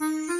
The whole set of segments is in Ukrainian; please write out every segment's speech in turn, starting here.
Mm-hmm.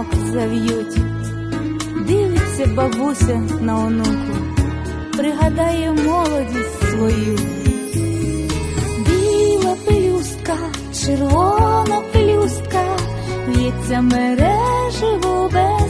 вінок зав'ють. Дивиться бабуся на онуку, пригадає молодість свою. Біла пелюстка, червона пелюстка, в'ється мереживо без